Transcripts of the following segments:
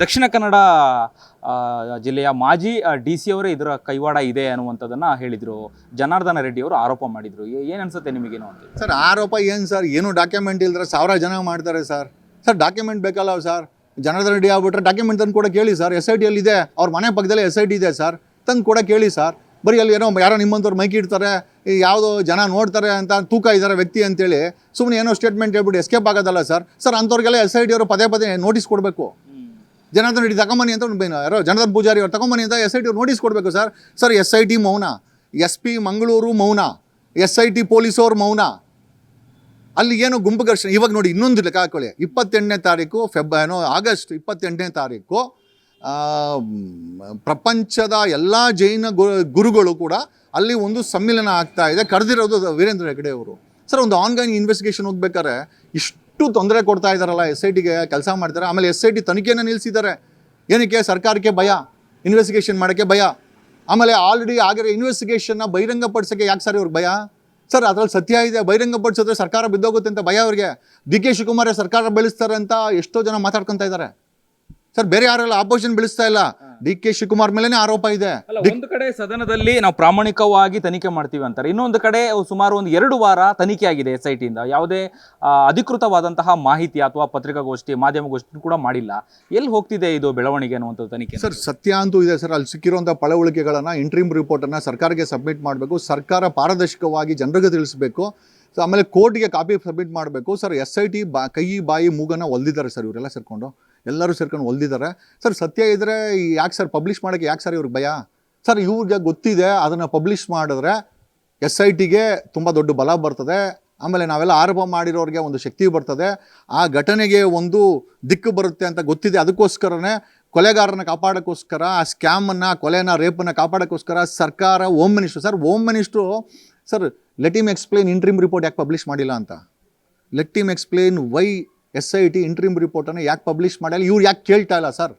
ದಕ್ಷಿಣ ಕನ್ನಡ ಜಿಲ್ಲೆಯ ಮಾಜಿ D C ಅವರೇ ಇದರ ಕೈವಾಡ ಇದೆ ಅನ್ನುವಂಥದ್ದನ್ನು ಹೇಳಿದರು. ಜನಾರ್ದನ ರೆಡ್ಡಿ ಅವರು ಆರೋಪ ಮಾಡಿದ್ರು. ಏನು ಅನಿಸುತ್ತೆ ನಿಮಗೇನು ಅಂತ? ಸರ್, ಆರೋಪ ಏನು ಸರ್? ಏನು ಡಾಕ್ಯುಮೆಂಟ್ ಇಲ್ದ್ರೆ ಸಾವಿರ ಜನ ಮಾಡ್ತಾರೆ ಸರ್. ಸರ್ ಡಾಕ್ಯುಮೆಂಟ್ ಬೇಕಲ್ಲ ಸರ್? ಜನಾರ್ದನ ರೆಡ್ಡಿ ಆಗ್ಬಿಟ್ರೆ ಡಾಕ್ಯುಮೆಂಟ್ ತಂದು ಕೂಡ ಕೇಳಿ ಸರ್. ಎಸ್ ಐ ಟಿ ಅಲ್ಲಿ ಇದೆ. ಅವ್ರ ಮನೆ ಪಕ್ಕದಲ್ಲೇ ಎಸ್ ಐ ಟಿ ಇದೆ ಸರ್. ತಂದು ಕೂಡ ಕೇಳಿ ಸರ್. ಬರೀ ಅಲ್ಲಿ ಏನೋ ಯಾರೋ ನಿಮ್ಮಂಥವ್ರು ಮೈಕ್ ಇಡ್ತಾರೆ ಯಾವುದೋ ಜನ ನೋಡ್ತಾರೆ ಅಂತ ತೂಕ ಇದ್ದಾರೆ ವ್ಯಕ್ತಿ ಅಂತೇಳಿ ಸುಮ್ಮನೆ ಏನೋ ಸ್ಟೇಟ್ಮೆಂಟ್ ಹೇಳ್ಬಿಟ್ಟು ಎಸ್ಕೇಪ್ ಆಗೋದಲ್ಲ ಸರ್. ಸರ್, ಅಂಥವ್ರಿಗೆಲ್ಲ ಎಸ್ ಐ ಟಿ ಅವರು ಪದೇ ಪದೇ ನೋಟಿಸ್ ಕೊಡಬೇಕು. ಜನಾರ್ದನ್ ರೆಡ್ಡಿ ತಗೊಂಬನಿ ಅಂತ ಒಂದು ಯಾರೋ ಜನಾರ್ದನ್ ಪೂಜಾರಿ ಅವ್ರು ತಗೊಂಬನಿ ಅಂತ ಎಸ್ ಐ ಟಿ ಅವ್ರು ನೋಟಿಸ್ ಕೊಡಬೇಕು sir. Sir S I T ಮೌನ ಎಸ್ ಪಿ ಮಂಗಳೂರು ಮೌನ ಎಸ್ ಐ ಟಿ ಪೊಲೀಸವ್ರು ಮೌನ. ಅಲ್ಲಿ ಏನು ಗುಂಪು ಘರ್ಷಣೆ ಇವಾಗ ನೋಡಿ ಇನ್ನೊಂದು ಲೆಕ್ಕ ಹಾಕೊಳ್ಳಿ ಇಪ್ಪತ್ತೆಂಟನೇ ತಾರೀಕು ಫೆಬ್ ಏನೋ ಆಗಸ್ಟ್ ಇಪ್ಪತ್ತೆಂಟನೇ ತಾರೀಕು ಪ್ರಪಂಚದ ಎಲ್ಲ ಜೈನ ಗುರುಗಳು ಕೂಡ ಅಲ್ಲಿ ಒಂದು ಸಮ್ಮಿಲನ ಆಗ್ತಾ ಇದೆ. ಕರೆದಿರೋದು ವೀರೇಂದ್ರ ಹೆಗಡೆ ಅವರು. ಸರ್, ಒಂದು ಆನ್ಲೈನ್ ಇನ್ವೆಸ್ಟಿಗೇಷನ್ ಹೋಗ್ಬೇಕಾದ್ರೆ ಇಷ್ಟು ತೊಂದರೆ ಕೊಡ್ತಾ ಇದ್ದಾರಲ್ಲ ಎಸ್ ಐ ಟಿಗೆ, ಕೆಲಸ ಮಾಡ್ತಾರೆ. ಆಮೇಲೆ ಎಸ್ ಐ ಟಿ ತನಿಖೆಯನ್ನು ನಿಲ್ಲಿಸಿದ್ದಾರೆ. ಏನಕ್ಕೆ? ಸರ್ಕಾರಕ್ಕೆ ಭಯ ಇನ್ವೆಸ್ಟಿಗೇಷನ್ ಮಾಡೋಕ್ಕೆ ಭಯ. ಆಮೇಲೆ ಆಲ್ರೆಡಿ ಆಗಿರೋ ಇನ್ವೆಸ್ಟಿಗೇಷನ್ನ ಬಹಿರಂಗಪಡಿಸೋಕ್ಕೆ ಯಾಕೆ ಸರ್ ಇವ್ರಿಗೆ ಭಯ? ಸರ್, ಅದ್ರಲ್ಲಿ ಸತ್ಯ ಇದೆ. ಬಹಿರಂಗಪಡಿಸಿದ್ರೆ ಸರ್ಕಾರ ಬಿದ್ದೋಗುತ್ತೆ ಅಂತ ಭಯ ಅವ್ರಿಗೆ. ಡಿ ಕೆ ಶಿವಕುಮಾರ್ ಸರ್ಕಾರ ಬೆಳೆಸ್ತಾರೆ ಅಂತ ಎಷ್ಟೋ ಜನ ಮಾತಾಡ್ಕೊತಾ ಇದ್ದಾರೆ. ಸರ್, ಬೇರೆ ಯಾರೆಲ್ಲ ಆಪೋಸಿಷನ್ ಬೆಳೆಸ್ತಾ ಇಲ್ಲ? ಡಿ ಕೆ ಶಿವಕುಮಾರ್ ಮೇಲೇನೆ ಆರೋಪ ಇದೆ. ಅಲ್ಲ ಒಂದು ಕಡೆ ಸದನದಲ್ಲಿ ನಾವು ಪ್ರಾಮಾಣಿಕವಾಗಿ ತನಿಖೆ ಮಾಡ್ತೀವಿ ಅಂತಾರೆ. ಇನ್ನೊಂದು ಕಡೆ ಸುಮಾರು ಒಂದು ಎರಡು ವಾರ ತನಿಖೆ ಆಗಿದೆ ಎಸ್ ಐ ಟಿಯಿಂದ ಯಾವುದೇ ಆ, ಅಧಿಕೃತವಾದಂತಹ ಮಾಹಿತಿ ಅಥವಾ ಪತ್ರಿಕಾಗೋಷ್ಠಿ ಮಾಧ್ಯಮಗೋಷ್ಠಿ ಕೂಡ ಮಾಡಿಲ್ಲ. ಎಲ್ಲಿ ಹೋಗ್ತಿದೆ ಇದು ಬೆಳವಣಿಗೆ ಅನ್ನುವಂಥ ತನಿಖೆ? ಸರ್ ಸತ್ಯ ಅಂತೂ ಇದೆ ಸರ್. ಅಲ್ಲಿ ಸಿಕ್ಕಿರುವಂಥ ಪಳವಳಿಕೆಗಳನ್ನು ಇಂಟ್ರೀಮ್ ರಿಪೋರ್ಟನ್ನು ಸರ್ಕಾರಕ್ಕೆ ಸಬ್ಮಿಟ್ ಮಾಡಬೇಕು. ಸರ್ಕಾರ ಪಾರದರ್ಶಕವಾಗಿ ಜನರಿಗೆ ತಿಳಿಸಬೇಕು. ಸೊ ಆಮೇಲೆ ಕೋರ್ಟ್ಗೆ ಕಾಪಿ ಸಬ್ಮಿಟ್ ಮಾಡಬೇಕು. ಸರ್ ಎಸ್ ಐ ಟಿ ಬಾ ಕೈ ಬಾಯಿ ಮೂಗನ್ನು ಒಲ್ದಿದ್ದಾರೆ ಸರ್ ಇವರೆಲ್ಲ ಸೇರ್ಕೊಂಡು. ಎಲ್ಲರೂ ಸೇರ್ಕೊಂಡು ಹೊಲ್ದಿದ್ದಾರೆ ಸರ್, ಸತ್ಯ ಇದ್ದರೆ ಯಾಕೆ ಸರ್ ಪಬ್ಲಿಷ್ ಮಾಡೋಕ್ಕೆ ಯಾಕೆ ಸರ್ ಇವ್ರಿಗೆ ಭಯ? ಸರ್, ಇವ್ರಿಗೆ ಗೊತ್ತಿದೆ, ಅದನ್ನು ಪಬ್ಲಿಷ್ ಮಾಡಿದ್ರೆ ಎಸ್ ಐ ಟಿಗೆ ತುಂಬ ದೊಡ್ಡ ಬಲ ಬರ್ತದೆ. ಆಮೇಲೆ ನಾವೆಲ್ಲ ಆರೋಪ ಮಾಡಿರೋರಿಗೆ ಒಂದು ಶಕ್ತಿ ಬರ್ತದೆ. ಆ ಘಟನೆಗೆ ಒಂದು ದಿಕ್ಕು ಬರುತ್ತೆ ಅಂತ ಗೊತ್ತಿದೆ. ಅದಕ್ಕೋಸ್ಕರನೇ ಕೊಲೆಗಾರನ ಕಾಪಾಡೋಕ್ಕೋಸ್ಕರ, ಆ ಸ್ಕ್ಯಾಮನ್ನು, ಕೊಲೆನ, ರೇಪನ್ನು ಕಾಪಾಡೋಕ್ಕೋಸ್ಕರ ಸರ್ಕಾರ home minister sir home minister sir let him explain interim report ಯಾಕೆ ಪಬ್ಲಿಷ್ ಮಾಡಿಲ್ಲ ಅಂತ. Let him explain why S I T interim ರಿಪೋರ್ಟನ್ನು ಯಾಕೆ ಪಬ್ಲಿಷ್ ಮಾಡಲ್ಲ ಇವ್ರು ಯಾಕೆ ಕೇಳ್ತಾ ಇಲ್ಲ ಸರ್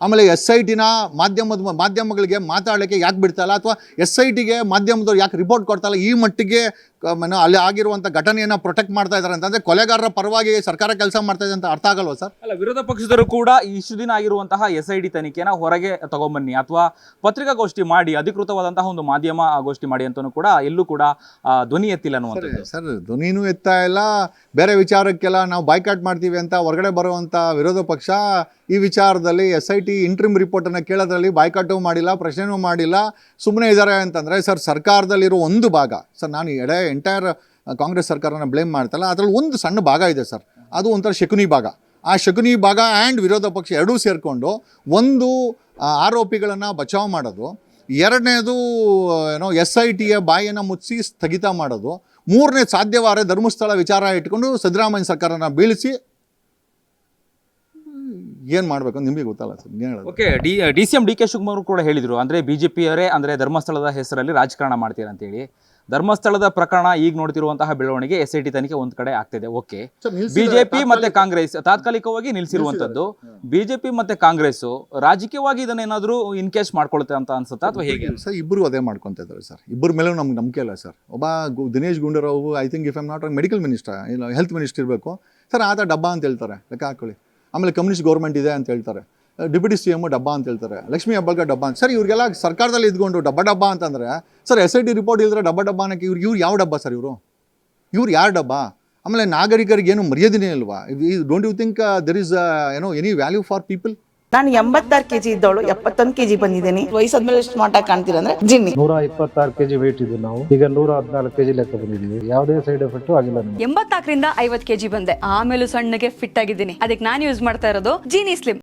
ಆಮೇಲೆ ಎಸ್ ಐ ಟಿನ ಮಾಧ್ಯಮದ ಮಾಧ್ಯಮಗಳಿಗೆ ಮಾತಾಡೋಕ್ಕೆ ಯಾಕೆ ಬಿಡ್ತಾ ಇಲ್ಲ? ಅಥವಾ ಎಸ್ ಐ ಟಿಗೆ ಮಾಧ್ಯಮದವ್ರು ಯಾಕೆ ರಿಪೋರ್ಟ್ ಕೊಡ್ತಾ ಇಲ್ಲ? ಈ ಮಟ್ಟಿಗೆ ಅಲ್ಲಿ ಆಗಿರುವಂಥ ಘಟನೆಯನ್ನು ಪ್ರೊಟೆಕ್ಟ್ ಮಾಡ್ತಾ ಇದ್ದಾರೆ ಅಂತಂದರೆ ಕೊಲೆಗಾರರ ಪರವಾಗಿ ಸರ್ಕಾರ ಕೆಲಸ ಮಾಡ್ತಾ ಇದೆ ಅಂತ ಅರ್ಥ ಆಗಲ್ವಾ ಸರ್? ಅಲ್ಲ ವಿರೋಧ ಪಕ್ಷದವರು ಕೂಡ ಇಷ್ಟು ದಿನ ಆಗಿರುವಂತಹ ಎಸ್ ಐ ಡಿ ತನಿಖೆನ ಹೊರಗೆ ತಗೊಂಬನ್ನಿ ಅಥವಾ ಪತ್ರಿಕಾಗೋಷ್ಠಿ ಮಾಡಿ ಅಧಿಕೃತವಾದಂತಹ ಒಂದು ಮಾಧ್ಯಮ ಗೋಷ್ಠಿ ಮಾಡಿ ಅಂತಲೂ ಕೂಡ ಎಲ್ಲೂ ಕೂಡ ಧ್ವನಿ ಎತ್ತಿಲ್ಲ ಅನ್ನುವಂಥ ಸರ್ ಧ್ವನಿನೂ ಎತ್ತಾ ಇಲ್ಲ. ಬೇರೆ ವಿಚಾರಕ್ಕೆಲ್ಲ ನಾವು ಬಾಯ್ಕಾಟ್ ಮಾಡ್ತೀವಿ ಅಂತ ಹೊರಗಡೆ ಬರುವಂಥ ವಿರೋಧ ಪಕ್ಷ ಈ ವಿಚಾರದಲ್ಲಿ ಎಸ್ ಐ ಟಿ ಇಂಟ್ರಿಮ್ ರಿಪೋರ್ಟನ್ನು ಕೇಳೋದ್ರಲ್ಲಿ ಬಾಯ್ಕಾಟೂ ಮಾಡಿಲ್ಲ ಪ್ರಶ್ನೆನೂ ಮಾಡಿಲ್ಲ. ಸುಮ್ಮನೆ ಇದ್ದಾರೆ ಅಂತಂದರೆ ಸರ್ ಸರ್ಕಾರದಲ್ಲಿರೋ ಒಂದು ಭಾಗ ಸರ್ ನಾನು ಎಡೆ ಎಂಟೈರ್ ಕಾಂಗ್ರೆಸ್ ಸರ್ಕಾರನ ಬ್ಲೇಮ್ ಮಾಡ್ತಲ್ಲ, ಅದರಲ್ಲಿ ಒಂದು ಸಣ್ಣ ಭಾಗ ಇದೆ ಸರ್. ಅದು ಒಂಥರ ಶಕುನಿ ಭಾಗ. ಆ ಶಕುನಿ ಭಾಗ ಆ್ಯಂಡ್ ವಿರೋಧ ಪಕ್ಷ ಎರಡೂ ಸೇರಿಕೊಂಡು ಒಂದು ಆರೋಪಿಗಳನ್ನು ಬಚಾವ್ ಮಾಡೋದು, ಎರಡನೇದು ಏನೋ ಎಸ್ ಐ ಟಿಯ ಬಾಯಿಯನ್ನು ಮುಚ್ಚಿ ಸ್ಥಗಿತ ಮಾಡೋದು, ಮೂರನೇ ಸಾಧ್ಯವಾದರೆ ಧರ್ಮಸ್ಥಳ ವಿಚಾರ ಇಟ್ಕೊಂಡು ಸಿದ್ದರಾಮಯ್ಯ ಸರ್ಕಾರನ ಬೀಳಿಸಿ. ಏನು ಮಾಡಬೇಕು ನಿಮಗೆ ಗೊತ್ತಲ್ಲ ಸರ್ ಹೇಳೋದು. Okay D D C M D K Shivakumar ಕೂಡ ಹೇಳಿದರು, ಅಂದರೆ ಬಿ ಜೆ ಪಿಯವರೇ ಅಂದರೆ ಧರ್ಮಸ್ಥಳದ ಹೆಸರಲ್ಲಿ ರಾಜಕಾರಣ ಮಾಡ್ತೀರಾ ಅಂತೇಳಿ ಧರ್ಮಸ್ಥಳದ ಪ್ರಕರಣ ಈಗ ನೋಡ್ತಿರುವಂತಹ ಬೆಳವಣಿಗೆ ಎಸ್ ಐ ಟಿ ತನಿಖೆ ಒಂದ್ ಕಡೆ ಆಗ್ತಿದೆ. ಓಕೆ ಬಿಜೆಪಿ ಮತ್ತೆ ಕಾಂಗ್ರೆಸ್ ತಾತ್ಕಾಲಿಕವಾಗಿ ನಿಲ್ಸಿರುವಂತದ್ದು. ಬಿಜೆಪಿ ಮತ್ತೆ ಕಾಂಗ್ರೆಸ್ ರಾಜಕೀಯವಾಗಿ ಇದನ್ನೇನಾದ್ರೂ ಇನ್ಕೇಸ್ ಮಾಡ್ಕೊಳುತ್ತೆ ಅಂತ ಅನ್ಸುತ್ತಾ ಅಥವಾ ಹೇಗೆ? ಸರ್ ಇಬ್ಬರು ಅದೇ ಮಾಡ್ಕೊಂತ ಇದ್ದಾರೆ ಸರ್. ಇಬ್ಬರ ಮೇಲೂ ನಮ್ಗೆ ನಂಬಿಕೆ ಇಲ್ಲ ಸರ್. ಒಬ್ಬ Dinesh Gundurao I think if I'm not medical minister ಇಲ್ಲ ಹೆಲ್ತ್ ಮಿನಿಸ್ಟರ್ ಇರಬೇಕು. ಸರ್ ಆತ ಡಬ್ಬ ಅಂತ ಹೇಳ್ತಾರೆ. ಲೆಕ್ಕ ಹಾಕೊಳ್ಳಿ. ಆಮೇಲೆ ಕಮ್ಯುನಿಸ್ಟ್ ಗೌರ್ಮೆಂಟ್ ಇದೆ ಅಂತ ಹೇಳ್ತಾರೆ. ಡಿಪ್ಯೂಟಿ ಸಿ ಎಂ ಡಬ್ಬ ಅಂತ ಹೇಳ್ತಾರೆ. ಲಕ್ಷ್ಮೀ ಹಬ್ಬಗ ಡಬ್ಬ ಅಂತ. ಸರ್ ಇವ್ರಿಗೆಲ್ಲ ಸರ್ಕಾರದಲ್ಲಿ ಇದ್ಕೊಂಡು ಡಬ್ಬ ಡಬ್ಬ ಅಂತಂದರೆ sir S I T report ಇಲ್ಲದ್ರೆ ಡಬ್ಬ ಡಬ್ಬ ಅನ್ನೋಕ್ಕೆ ಇವ್ರು ಇವ್ರು ಯಾವ ಡಬ್ಬ ಸರ್ ಇವರು? ಇವ್ರು ಯಾರು ಡಬ್ಬ? ಆಮೇಲೆ ನಾಗರಿಕರಿಗೆ ಏನು ಮರ್ಯಾದೆನೇ ಇಲ್ವಾ? Don't you think there is ಏನೋ ಎನಿ ವ್ಯಾಲ್ಯೂ ಫಾರ್ ಪೀಪಲ್ ನಾನು ಎಂಬತ್ತಾರು ಕೆಜಿ ಇದ್ದವಳು ಎಪ್ಪತ್ತೊಂದು ಕೆಜಿ ಬಂದಿದ್ದೀನಿ. ವಯಸ್ಸಾದ್ಮೇಲೆ ಸ್ಮಾರ್ಟ್ ಆಗಿ ಕಾಣ್ತೀರ ಅಂದ್ರೆ ಜಿನ್ನಿ. ನೂರ ಇಪ್ಪತ್ತಾರು ಕೆಜಿ ವೇಟ್ ಇದ್ದು ನಾವು. ಈಗ ನೂರ ಹದಿನಾಲ್ಕು ಕೆಜಿ ಲೆಕ್ಕ ಬಂದಿದ್ದೀವಿ. ಯಾವುದೇ ಸೈಡ್ ಎಫೆಕ್ಟ್ ಆಗಿಲ್ಲ ಎಂಬತ್ತಾಕರಿಂದ ಎಂಬತ್ನಾಲ್ಕರಿಂದ ಐವತ್ ಕೆಜಿ ಬಂದೆ. ಆಮೇಲೆ ಸಣ್ಣಗೆ ಫಿಟ್ ಆಗಿದ್ದೀನಿ. ಅದಕ್ಕೆ ನಾನು ಯೂಸ್ ಮಾಡ್ತಾ ಇರೋದು ಜೀನಿ ಸ್ಲಿಮ್